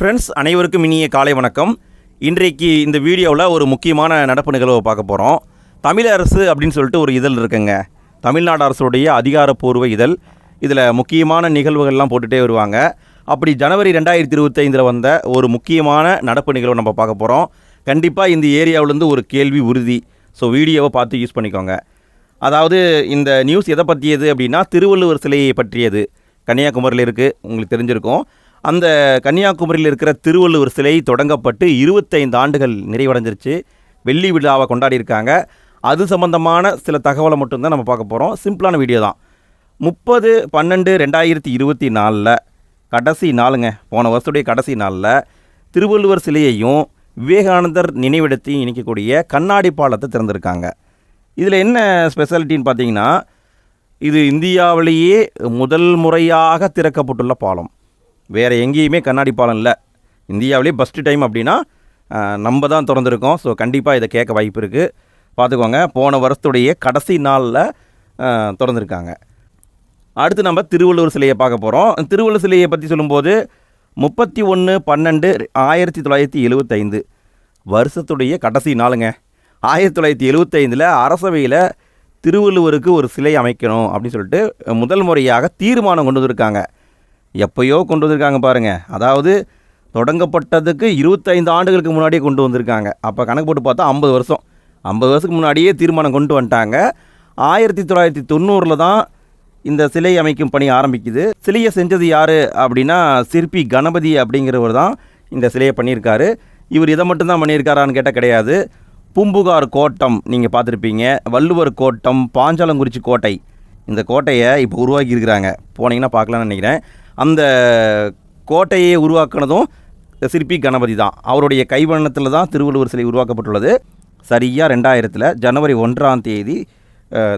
Friends அனைவருக்கும் இனிய காலை வணக்கம். இன்றைக்கு இந்த வீடியோவில் ஒரு முக்கியமான நடப்பு நிகழ்வை பார்க்க போகிறோம் தமிழ் அரசு அப்படின்னு சொல்லிட்டு ஒரு இதழ் இருக்குங்க. தமிழ்நாடு அரசுடைய அதிகாரப்பூர்வ இதழ். இதில் முக்கியமான நிகழ்வுகள்லாம் போட்டுகிட்டே வருவாங்க. அப்படி ஜனவரி ரெண்டாயிரத்தி இருபத்தைந்தில் வந்த ஒரு முக்கியமான நடப்பு நிகழ்வை நம்ம பார்க்க போகிறோம் கண்டிப்பாக இந்த ஏரியாவிலேருந்து ஒரு கேள்வி உறுதி. ஸோ வீடியோவை பார்த்து யூஸ் பண்ணிக்கோங்க. அதாவது இந்த நியூஸ் எதை பற்றியது அப்படின்னா திருவள்ளுவர் சிலையை பற்றியது. கன்னியாகுமரியில் இருக்குது உங்களுக்கு தெரிஞ்சிருக்கும். அந்த கன்னியாகுமரியில் இருக்கிற திருவள்ளுவர் சிலை தொடங்கப்பட்டு இருபத்தைந்து ஆண்டுகள் நிறைவடைஞ்சிருச்சு. வெள்ளி விழாவை கொண்டாடியிருக்காங்க. அது சம்பந்தமான சில தகவலை மட்டும்தான் நம்ம பார்க்க போகிறோம் சிம்பிளான வீடியோ தான். முப்பது பன்னெண்டு ரெண்டாயிரத்தி இருபத்தி நாலில் கடைசி நாளுங்க போன வருஷத்துடைய கடைசி நாளில் திருவள்ளுவர் சிலையையும் விவேகானந்தர் நினைவிடத்தையும் இணைக்கக்கூடிய கண்ணாடி பாலத்தை திறந்திருக்காங்க. இதில் என்ன ஸ்பெஷாலிட்டின்னு பார்த்தீங்கன்னா இது இந்தியாவிலேயே முதல் முறையாக திறக்கப்பட்டுள்ள பாலம். வேறு எங்கேயுமே கண்ணாடி பாலம் இல்லை. இந்தியாவிலே ஃபஸ்ட்டு டைம் அப்படின்னா நம்ம தான் திறந்துருக்கோம். ஸோ கண்டிப்பாக இதை கேட்க வாய்ப்பு இருக்குது பார்த்துக்கோங்க போன வருஷத்துடைய கடைசி நாளில் திறந்துருக்காங்க. அடுத்து நம்ம திருவள்ளுவர் சிலையை பார்க்க போகிறோம் திருவள்ளுவர் சிலையை பற்றி சொல்லும்போது முப்பத்தி ஒன்று பன்னெண்டு ஆயிரத்தி தொள்ளாயிரத்தி எழுபத்தைந்து வருஷத்துடைய கடைசி நாளுங்க. ஆயிரத்தி தொள்ளாயிரத்தி எழுபத்தைந்தில் அரசவையில் திருவள்ளுவருக்கு ஒரு சிலை அமைக்கணும் அப்படின்னு சொல்லிட்டு முதல் முறையாக தீர்மானம் கொண்டு வந்திருக்காங்க. எப்பயோ கொண்டு வந்திருக்காங்க பாருங்கள் அதாவது தொடங்கப்பட்டதுக்கு இருபத்தைந்து ஆண்டுகளுக்கு முன்னாடியே கொண்டு வந்திருக்காங்க. அப்போ கணக்கு போட்டு பார்த்தா ஐம்பது வருஷம். ஐம்பது வருஷத்துக்கு முன்னாடியே தீர்மானம் கொண்டு வந்துட்டாங்க. ஆயிரத்தி தொள்ளாயிரத்தி தொண்ணூறில் தான் இந்த சிலை அமைக்கும் பணி ஆரம்பிக்குது. சிலையை செஞ்சது யார் அப்படின்னா சிற்பி கணபதி அப்படிங்கிறவர் தான் இந்த சிலையை பண்ணியிருக்காரு. இவர் இதை மட்டும்தான் பண்ணியிருக்காரான்னு கேட்டால் கிடையாது. பூம்புகார் கோட்டம் நீங்கள் பார்த்துருப்பீங்க. வள்ளுவர் கோட்டம் பாஞ்சாலங்குறிச்சி கோட்டை. இந்த கோட்டையை இப்போ உருவாக்கி இருக்கிறாங்க போனீங்கன்னா பார்க்கலான்னு நினைக்கிறேன். அந்த கோட்டையை உருவாக்கினதும் சிற்பி கணபதி தான். அவருடைய கைவண்ணத்தில் தான் திருவள்ளுவர் சிலை உருவாக்கப்பட்டுள்ளது. சரியாக ரெண்டாயிரத்தில் ஜனவரி ஒன்றாம் தேதி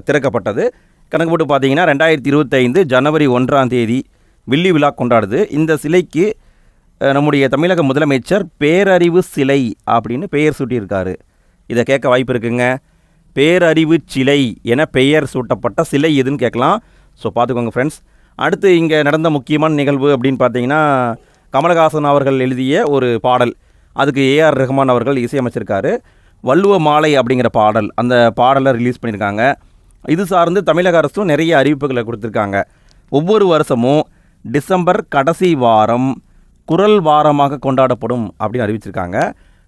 திறக்கப்பட்டது. கணக்கு போட்டு பார்த்தீங்கன்னா ரெண்டாயிரத்தி இருபத்தைந்து ஜனவரி ஒன்றாம் தேதி வில்லி விழா கொண்டாடுது. இந்த சிலைக்கு நம்முடைய தமிழக முதலமைச்சர் பேரறிவு சிலை அப்படின்னு பெயர் சூட்டியிருக்காரு. இதை கேட்க வாய்ப்பு இருக்குங்க. பேரறிவு சிலை என பெயர் சூட்டப்பட்ட சிலை எதுன்னு கேட்கலாம். ஸோ பார்த்துக்கோங்க ஃப்ரெண்ட்ஸ் அடுத்து இங்கே நடந்த முக்கியமான நிகழ்வு அப்படின்னு பார்த்தீங்கன்னா கமலஹாசன் அவர்கள் எழுதிய ஒரு பாடல். அதுக்கு ஏஆர் ரஹ்மான் அவர்கள் இசையமைச்சிருக்காரு. வள்ளுவ மாலை அப்படிங்கிற பாடல். அந்த பாடலை ரிலீஸ் பண்ணியிருக்காங்க. இது சார்ந்து தமிழக அரசும் நிறைய அறிவிப்புகளை கொடுத்துருக்காங்க. ஒவ்வொரு வருஷமும் டிசம்பர் கடைசி வாரம் குரல் வாரமாக கொண்டாடப்படும் அப்படின்னு அறிவிச்சிருக்காங்க.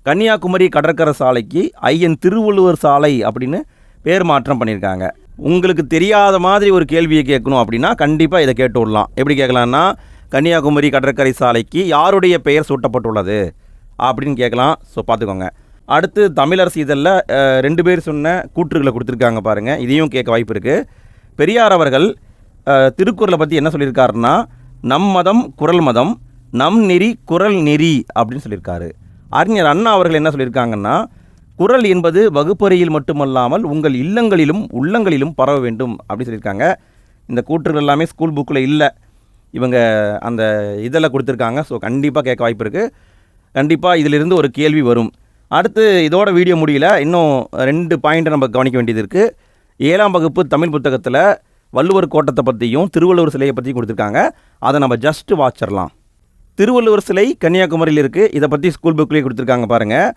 கன்னியாகுமரி கடற்கரை சாலைக்கு ஐயன் திருவள்ளுவர் சாலை அப்படின்னு பேர் மாற்றம் பண்ணியிருக்காங்க. உங்களுக்கு தெரியாத மாதிரி ஒரு கேள்வியை கேட்கணும் அப்படின்னா கண்டிப்பாக இதை கேட்டு விடலாம். எப்படி கேட்கலான்னா கன்னியாகுமரி கடற்கரை சாலைக்கு யாருடைய பெயர் சூட்டப்பட்டுள்ளது அப்படின்னு கேட்கலாம். ஸோ பார்த்துக்கோங்க. அடுத்து தமிழரசு இதழில் ரெண்டு பேர் சொன்ன கூற்றுகளை கொடுத்துருக்காங்க பாருங்கள் இதையும் கேட்க வாய்ப்பு இருக்குது பெரியார் அவர்கள் திருக்குறளை பற்றி என்ன சொல்லியிருக்காருன்னா நம் மதம் குரல் மதம் நம் நெறி குரல் நெறி அப்படின்னு சொல்லியிருக்காரு. அறிஞர் அண்ணா அவர்கள் என்ன சொல்லியிருக்காங்கன்னா குரல் என்பது வகுப்பறையில் மட்டுமல்லாமல் உங்கள் இல்லங்களிலும் உள்ளங்களிலும் பரவ வேண்டும் அப்படின்னு சொல்லியிருக்காங்க. இந்த கூற்றுகள் எல்லாமே ஸ்கூல் புக்கில் இல்லை. இவங்க அந்த இதெல்லாம் கொடுத்துருக்காங்க. ஸோ கண்டிப்பாக கேட்க வாய்ப்பு இருக்குது கண்டிப்பாக இதிலிருந்து ஒரு கேள்வி வரும். அடுத்து இதோட வீடியோ முடியல. இன்னும் ரெண்டு பாயிண்ட்டை நம்ம கவனிக்க வேண்டியது இருக்குது ஏழாம் வகுப்பு தமிழ் புத்தகத்தில் வள்ளுவர் கோட்டத்தை பற்றியும் திருவள்ளுவர் சிலையை பற்றியும் கொடுத்துருக்காங்க. அதை நம்ம ஜஸ்ட்டு வாட்சிடலாம் திருவள்ளுவர் சிலை கன்னியாகுமரியில் இருக்குது இதை பற்றி ஸ்கூல் புக்லேயே கொடுத்துருக்காங்க பாருங்கள்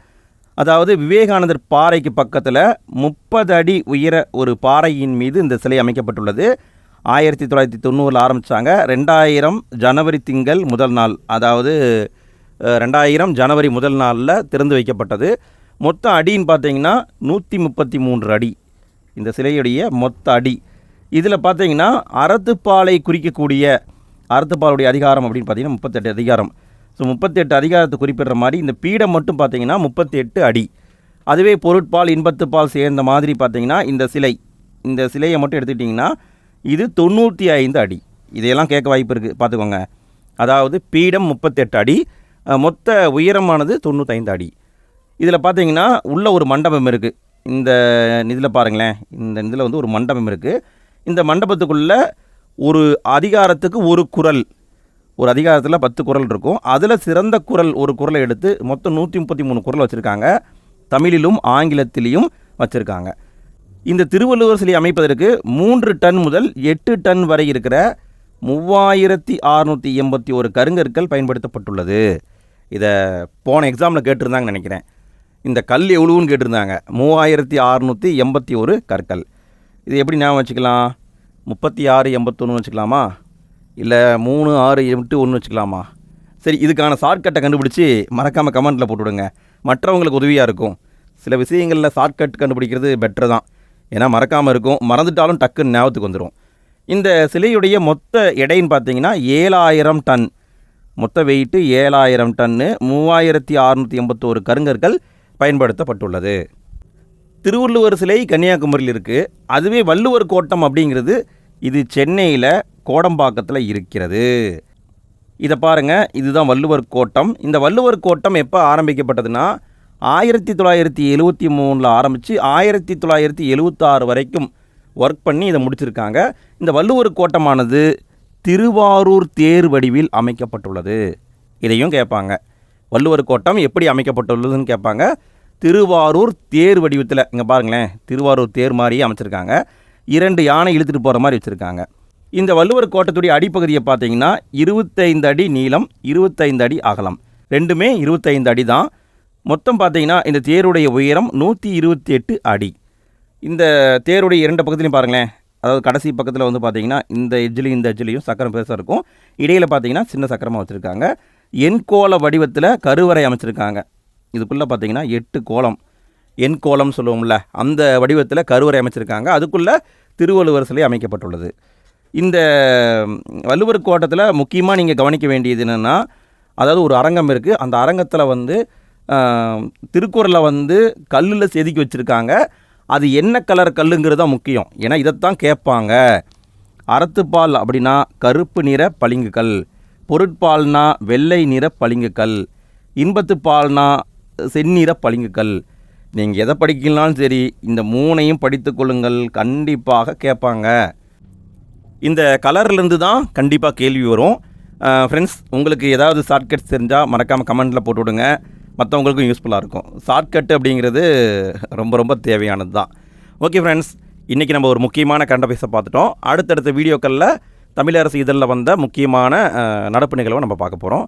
அதாவது விவேகானந்தர் பாறைக்கு பக்கத்தில் முப்பது அடி உயர ஒரு பாறையின் மீது இந்த சிலை அமைக்கப்பட்டுள்ளது. ஆயிரத்தி தொள்ளாயிரத்தி தொண்ணூறில் ஆரம்பித்தாங்க ரெண்டாயிரம் ஜனவரி திங்கள் முதல் நாள் அதாவது ரெண்டாயிரம் ஜனவரி முதல் நாளில் திறந்து வைக்கப்பட்டது. மொத்த அடின்னு பார்த்தீங்கன்னா நூற்றி முப்பத்தி மூன்று அடி. இந்த சிலையுடைய மொத்த அடி. இதில் பார்த்தீங்கன்னா அறத்துப்பாலை குறிக்கக்கூடிய அறத்துப்பாலுடைய அதிகாரம் அப்படின்னு பார்த்தீங்கன்னா முப்பத்தெட்டு அதிகாரம். ஸோ முப்பத்தெட்டு அதிகாரத்தை குறிப்பிடுற மாதிரி இந்த பீடம் மட்டும் பார்த்தீங்கன்னா முப்பத்தி எட்டு அடி. அதுவே பொருட்பால் இன்பத்துப்பால் சேர்ந்த மாதிரி பார்த்தீங்கன்னா இந்த சிலை. இந்த சிலையை மட்டும் எடுத்துக்கிட்டிங்கன்னா இது தொண்ணூற்றி ஐந்து அடி. இதையெல்லாம் கேட்க வாய்ப்பு இருக்குது பார்த்துக்கோங்க. அதாவது பீடம் முப்பத்தெட்டு அடி. மொத்த உயரமானது தொண்ணூத்தைந்து அடி. இதில் பார்த்தீங்கன்னா உள்ள ஒரு மண்டபம் இருக்குது இந்த இதில் பாருங்களேன். இந்த இதில் வந்து ஒரு மண்டபம் இருக்குது இந்த மண்டபத்துக்குள்ளே ஒரு அதிகாரத்துக்கு ஒரு குரல். ஒரு அதிகாரத்தில் பத்து குரல் இருக்கும். அதில் சிறந்த குரல் ஒரு குரலை எடுத்து மொத்தம் நூற்றி முப்பத்தி மூணு குரல் வச்சுருக்காங்க. தமிழிலும் ஆங்கிலத்திலையும் வச்சுருக்காங்க. இந்த திருவள்ளுவர் சிலை அமைப்பதற்கு மூன்று டன் முதல் எட்டு டன் வரை இருக்கிற மூவாயிரத்தி அறுநூற்றி எண்பத்தி ஒரு கருங்கற்கள் பயன்படுத்தப்பட்டுள்ளது. இதை போன எக்ஸாமில் கேட்டிருந்தாங்கன்னு நினைக்கிறேன். இந்த கல் எவ்வளோன்னு கேட்டிருந்தாங்க. மூவாயிரத்தி அறநூற்றி எண்பத்தி ஒரு கற்கள். இது எப்படி ஞாபகம் வச்சுக்கலாம்? முப்பத்தி ஆறு எண்பத்தொன்று வச்சுக்கலாமா? இல்லை மூணு ஆறு எட்டு ஒன்று வச்சுக்கலாமா? சரி இதுக்கான ஷார்ட்கட்டை கண்டுபிடிச்சி மறக்காமல் கமெண்ட்டில் போட்டுவிடுங்க. மற்றவங்களுக்கு உதவியாக இருக்கும். சில விஷயங்களில் ஷார்ட்கட் கண்டுபிடிக்கிறது பெட்டர் தான். ஏன்னா மறக்காமல் இருக்கும். மறந்துட்டாலும் டக்குன்னு ஞாபகத்துக்கு வந்துடும் இந்த சிலையுடைய மொத்த எடைன்னு பார்த்தீங்கன்னா ஏழாயிரம் டன். மொத்த வெயிட்டு ஏழாயிரம் டன்னு மூவாயிரத்தி அறநூற்றி எண்பத்தோரு கருங்கற்கள் பயன்படுத்தப்பட்டுள்ளது. திருவள்ளுவர் சிலை கன்னியாகுமரியில் இருக்குது அதுவே வள்ளுவர் கோட்டம் அப்படிங்கிறது இது சென்னையில் கோடம்பாக்கத்தில் இருக்கிறது. இதை பாருங்கள் இதுதான் வள்ளுவர் கோட்டம். இந்த வள்ளுவர் கோட்டம் எப்போ ஆரம்பிக்கப்பட்டதுன்னா ஆயிரத்தி தொள்ளாயிரத்தி எழுவத்தி மூணில் ஆரம்பித்து ஆயிரத்தி தொள்ளாயிரத்தி எழுவத்தாறு வரைக்கும் ஒர்க் பண்ணி இதை முடிச்சிருக்காங்க. இந்த வள்ளுவர் கோட்டமானது திருவாரூர் தேர் வடிவில் அமைக்கப்பட்டுள்ளது. இதையும் கேட்பாங்க. வள்ளுவர் கோட்டம் எப்படி அமைக்கப்பட்டுள்ளதுன்னு கேட்பாங்க. திருவாரூர் தேர் வடிவத்தில் இங்கே பாருங்களேன் திருவாரூர் தேர் மாதிரியே அமைச்சிருக்காங்க. இரண்டு யானை இழுத்துட்டு போகிற மாதிரி வச்சுருக்காங்க. இந்த வள்ளுவர் கோட்டத்துடைய அடிப்பகுதியை பார்த்தீங்கன்னா இருபத்தைந்து அடி நீளம் இருபத்தைந்து அடி அகலம். ரெண்டுமே இருபத்தைந்து அடி தான். மொத்தம் பார்த்தீங்கன்னா இந்த தேருடைய உயரம் நூற்றி இருபத்தி எட்டு அடி. இந்த தேருடைய இரண்டு பக்கத்துலையும் பாருங்களேன். அதாவது கடைசி பக்கத்தில் வந்து பார்த்தீங்கன்னா இந்த எஜ்ஜிலையும் இந்த எஜ்ஜிலையும் சக்கரம் பெருசாக இருக்கும். இடையில் பார்த்தீங்கன்னா சின்ன சக்கரமாக வச்சுருக்காங்க. எண்கோள வடிவத்தில் கருவறை அமைச்சிருக்காங்க. இதுக்குள்ளே பார்த்தீங்கன்னா எட்டு கோலம். எண் கோலம் சொல்லுவோம்ல அந்த வடிவத்தில் கருவறை அமைச்சிருக்காங்க. அதுக்குள்ளே திருவள்ளுவர் சிலை அமைக்கப்பட்டுள்ளது. இந்த வள்ளுவர் கோட்டத்தில் முக்கியமாக நீங்கள் கவனிக்க வேண்டியது என்னென்னா அதாவது ஒரு அரங்கம் இருக்குது அந்த அரங்கத்தில் வந்து திருக்குறளை வந்து கல்லில் செதுக்கி வச்சுருக்காங்க. அது என்ன கலர் கல்லுங்கிறது தான் முக்கியம். ஏன்னா இதைத்தான் கேட்பாங்க. அறத்துப்பால் அப்படின்னா கருப்பு நிற பளிங்கு கல் பொருட்பால்னா வெள்ளை நிற பளிங்கு கல் இன்பத்துப்பால்னா செந்நிற பளிங்கு கல் நீங்கள் எதை படிக்கலாலும் சரி இந்த மூணையும் படித்து கொள்ளுங்கள் கண்டிப்பாக கேட்பாங்க. இந்த கலர்லேருந்து தான் கண்டிப்பாக கேள்வி வரும். ஃப்ரெண்ட்ஸ் உங்களுக்கு ஏதாவது ஷார்ட்கட்ஸ் தெரிஞ்சால் மறக்காமல் கமெண்ட்டில் போட்டு விடுங்க. மற்றவங்களுக்கும் யூஸ்ஃபுல்லாக இருக்கும். ஷார்ட்கட் அப்படிங்கிறது ரொம்ப ரொம்ப தேவையானது தான். ஓகே ஃப்ரெண்ட்ஸ் இன்றைக்கி நம்ம ஒரு முக்கியமான கரண்ட் பார்த்துட்டோம். அடுத்தடுத்த வீடியோக்களில் தமிழரசு இதழில் வந்த முக்கியமான நடப்பு நிகழ்வை நம்ம பார்க்க போகிறோம்